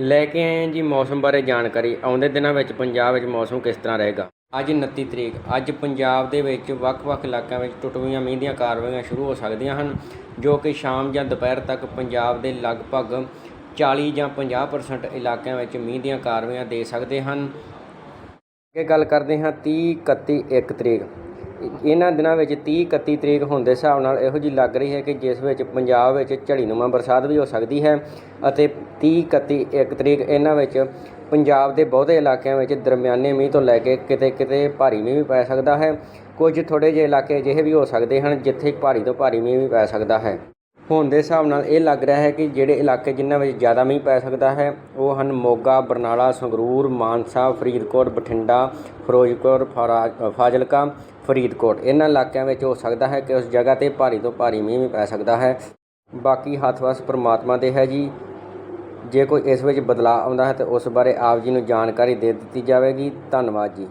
ਲੈ ਕੇ ਆਏ ਹਾਂ ਜੀ ਮੌਸਮ ਬਾਰੇ ਜਾਣਕਾਰੀ। ਆਉਂਦੇ ਦਿਨਾਂ ਵਿੱਚ ਪੰਜਾਬ ਵਿੱਚ ਮੌਸਮ ਕਿਸ ਤਰ੍ਹਾਂ ਰਹੇਗਾ? ਅੱਜ 29 ਤਰੀਕ। ਅੱਜ ਪੰਜਾਬ ਦੇ ਵਿੱਚ ਵੱਖ-ਵੱਖ ਇਲਾਕਿਆਂ ਵਿੱਚ ਟੁੱਟਵੀਆਂ ਮੀਂਹ ਦੀਆਂ ਕਾਰਵਾਈਆਂ ਸ਼ੁਰੂ ਹੋ ਸਕਦੀਆਂ ਹਨ, ਜੋ ਕਿ ਸ਼ਾਮ ਜਾਂ ਦੁਪਹਿਰ ਤੱਕ ਪੰਜਾਬ ਦੇ ਲਗਭਗ 40 ਜਾਂ 50% ਇਲਾਕਿਆਂ ਵਿੱਚ ਮੀਂਹ ਦੀਆਂ ਕਾਰਵਾਈਆਂ ਦੇ ਸਕਦੇ ਹਨ। ਅੱਗੇ ਗੱਲ ਕਰਦੇ ਹਾਂ 30 31 1 ਤਰੀਕ। ਇਹਨਾਂ ਦਿਨਾਂ ਵਿੱਚ 30 31 ਤਰੀਕ ਹੋਣ ਦੇ ਹਿਸਾਬ ਨਾਲ ਇਹੋ ਜੀ ਲੱਗ ਰਹੀ ਹੈ ਕਿ ਜਿਸ ਵਿੱਚ ਪੰਜਾਬ ਵਿੱਚ ਝੜੀਨੁਮਾ ਬਰਸਾਤ ਵੀ ਹੋ ਸਕਦੀ ਹੈ ਅਤੇ 30 31 1 ਤਰੀਕ ਇਹਨਾਂ ਵਿੱਚ ਪੰਜਾਬ ਦੇ ਬਹੁਤੇ ਇਲਾਕਿਆਂ ਵਿੱਚ ਦਰਮਿਆਨੇ ਮੀਂਹ ਤੋਂ ਲੈ ਕੇ ਕਿਤੇ ਕਿਤੇ ਭਾਰੀ ਮੀਂਹ ਵੀ ਪੈ ਸਕਦਾ ਹੈ। ਕੁਝ ਥੋੜੇ ਜਿਹੇ ਇਲਾਕੇ ਅਜਿਹੇ ਵੀ ਹੋ ਸਕਦੇ ਹਨ ਜਿੱਥੇ ਭਾਰੀ ਤੋਂ ਭਾਰੀ ਮੀਂਹ ਵੀ ਪੈ ਸਕਦਾ ਹੈ। ਹੋਣ ਦੇ ਹਿਸਾਬ ਨਾਲ ਇਹ ਲੱਗ ਰਿਹਾ ਹੈ ਕਿ ਜਿਹੜੇ ਇਲਾਕੇ ਜਿਨ੍ਹਾਂ ਵਿੱਚ ਜ਼ਿਆਦਾ ਮੀਂਹ ਪੈ ਸਕਦਾ ਹੈ ਉਹ ਹਨ ਮੋਗਾ, ਬਰਨਾਲਾ, ਸੰਗਰੂਰ, ਮਾਨਸਾ, ਫਰੀਦਕੋਟ, ਬਠਿੰਡਾ, ਫਿਰੋਜ਼ਪੁਰ, ਫਰਾ- ਫਾਜ਼ਿਲਕਾ ਫਰੀਦਕੋਟ। ਇਹਨਾਂ ਇਲਾਕਿਆਂ ਵਿੱਚ ਹੋ ਸਕਦਾ ਹੈ ਕਿ ਉਸ ਜਗ੍ਹਾ ਤੇ ਭਾਰੀ ਤੋਂ ਭਾਰੀ ਮੀਂਹ ਵੀ ਪੈ ਸਕਦਾ ਹੈ। ਬਾਕੀ ਹੱਥ ਵਸ ਪ੍ਰਮਾਤਮਾ ਦੇ ਹੈ ਜੀ। ਜੇ ਕੋਈ ਇਸ ਵਿੱਚ ਬਦਲਾਅ ਆਉਂਦਾ ਹੈ ਤਾਂ ਉਸ ਬਾਰੇ ਆਪ ਜੀ ਨੂੰ ਜਾਣਕਾਰੀ ਦੇ ਦਿੱਤੀ ਜਾਵੇਗੀ। ਧੰਨਵਾਦ ਜੀ।